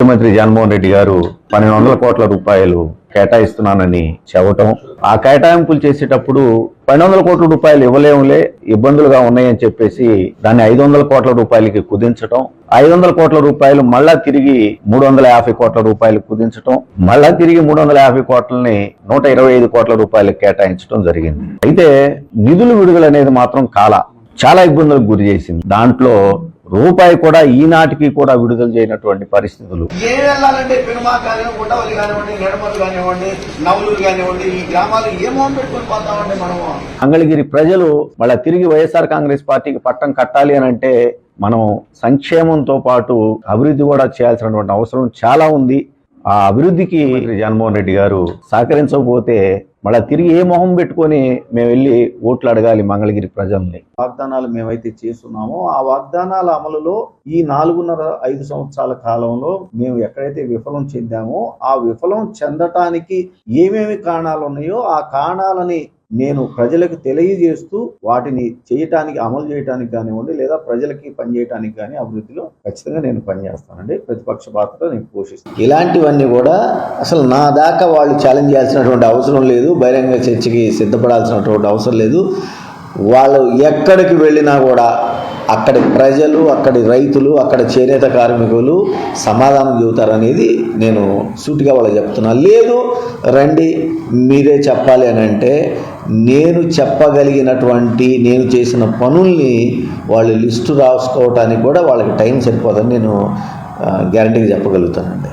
ముఖ్యమంత్రి జగన్మోహన్ రెడ్డి గారు పన్నెండు వందల కోట్ల రూపాయలు కేటాయిస్తున్నానని చెప్పటం. ఆ కేటాయింపులు చేసేటప్పుడు పన్నెండు వందల కోట్ల రూపాయలు ఇవ్వలేములే ఇబ్బందులుగా ఉన్నాయని చెప్పేసి దాన్ని ఐదు వందల కోట్ల రూపాయలకి కుదించటం. ఐదు వందల కోట్ల రూపాయలు మళ్ళా తిరిగి మూడు వందల యాభై కోట్ల రూపాయలు కుదించటం. మళ్ళా తిరిగి మూడు వందల యాభై కోట్లని నూట ఇరవై ఐదు కోట్ల రూపాయలకు కేటాయించడం జరిగింది. అయితే నిధులు విడుదల అనేది మాత్రం కాల చాలా ఇబ్బందులకు గురి చేసింది. దాంట్లో రూపాయి కూడా ఈనాటికి కూడా విడుదల చేయనటువంటి పరిస్థితులు. ఏం వెళ్ళాలంటే పెనుమా కానివ్వండి కానివ్వండి నవలూరు కానివ్వండి ఈ గ్రామాలు పెట్టుకుని పోతామండి మనము? మంగళగిరి ప్రజలు మళ్ళీ తిరిగి వైఎస్ఆర్ కాంగ్రెస్ పార్టీకి పట్టం కట్టాలి అని అంటే మనం సంక్షేమంతో పాటు అభివృద్ధి కూడా చేయాల్సినటువంటి అవసరం చాలా ఉంది. ఆ అభివృద్ధికి జగన్మోహన్ రెడ్డి గారు సహకరించకపోతే మళ్ళీ తిరిగి ఏ మొహం పెట్టుకొని మేము వెళ్ళి ఓట్లు అడగాలి మంగళగిరి ప్రజల్ని. వాగ్దానాలు మేమైతే చేస్తున్నామో ఆ వాగ్దానాల అమలులో ఈ నాలుగున్నర ఐదు సంవత్సరాల కాలంలో మేము ఎక్కడైతే విఫలం చెందామో ఆ విఫలం చెందటానికి ఏమేమి కారణాలు ఉన్నాయో ఆ కారణాలని నేను ప్రజలకు తెలియజేస్తూ వాటిని చేయటానికి అమలు చేయటానికి కానివ్వండి లేదా ప్రజలకి పనిచేయటానికి కానీ అభివృద్ధిలో ఖచ్చితంగా నేను పనిచేస్తానండి. ప్రతిపక్ష పాత్ర నేను పోషిస్తాను. ఇలాంటివన్నీ కూడా అసలు నా దాకా వాళ్ళు ఛాలెంజ్ చేయాల్సినటువంటి అవసరం లేదు. లేదు బహిరంగ చర్చకి సిద్ధపడాల్సినటువంటి అవసరం లేదు. వాళ్ళు ఎక్కడికి వెళ్ళినా కూడా అక్కడి ప్రజలు అక్కడి రైతులు అక్కడ చేనేత కార్మికులు సమాధానం చెబుతారనేది నేను సూటిగా వాళ్ళకి చెప్తున్నా. లేదు రండి మీరే చెప్పాలి అని అంటే నేను చెప్పగలిగినటువంటి నేను చేసిన పనుల్ని వాళ్ళు లిస్టు రాసుకోవటానికి కూడా వాళ్ళకి టైం సరిపోదని నేను గ్యారంటీగా చెప్పగలుగుతానండి.